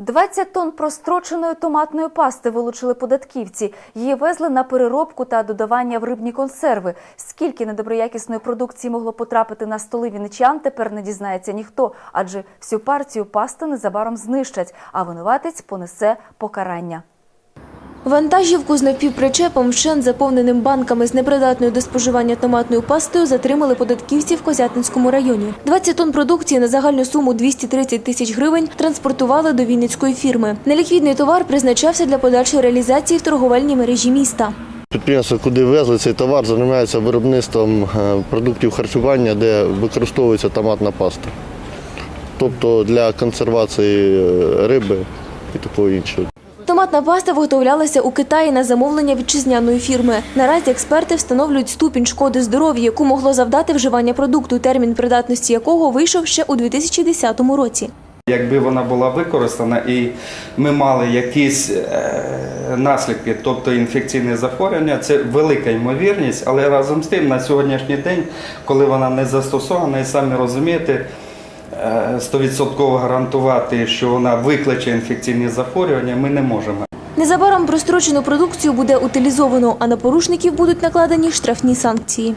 20 тонн простроченої томатної пасти вилучили податківці. Її везли на переробку та додавання в рибні консерви. Скільки недоброякісної продукції могло потрапити на столи вінничан, тепер не дізнається ніхто, адже всю партію пасти незабаром знищать, а винуватець понесе покарання. Вантажівку з напівпричепом, вщен заповненим банками з непридатною до споживання томатною пастою, затримали податківці в Козятинському районі. 20 тонн продукції на загальну суму 230 тисяч гривень транспортували до Вінницької фірми. Неліквідний товар призначався для подальшої реалізації в торговельній мережі міста. Підприємство, куди везли цей товар, займається виробництвом е, продуктів харчування, де використовується томатна паста. Тобто для консервації е, риби і такого іншого. Томатна паста виготовлялася у Китаї на замовлення вітчизняної фірми. Наразі експерти встановлюють ступінь шкоди здоров'ю, яку могло завдати вживання продукту, термін придатності якого вийшов ще у 2010 році. Якби вона була використана і ми мали якісь е, наслідки, тобто інфекційне захворювання, це велика ймовірність, але разом з тим на сьогоднішній день, коли вона не застосована, і самі розумієте, е, 100% гарантувати, що вона викличе інфекційні захворювання, ми не можемо. Незабаром прострочену продукцію буде утилізовано, а на порушників будуть накладені штрафні санкції.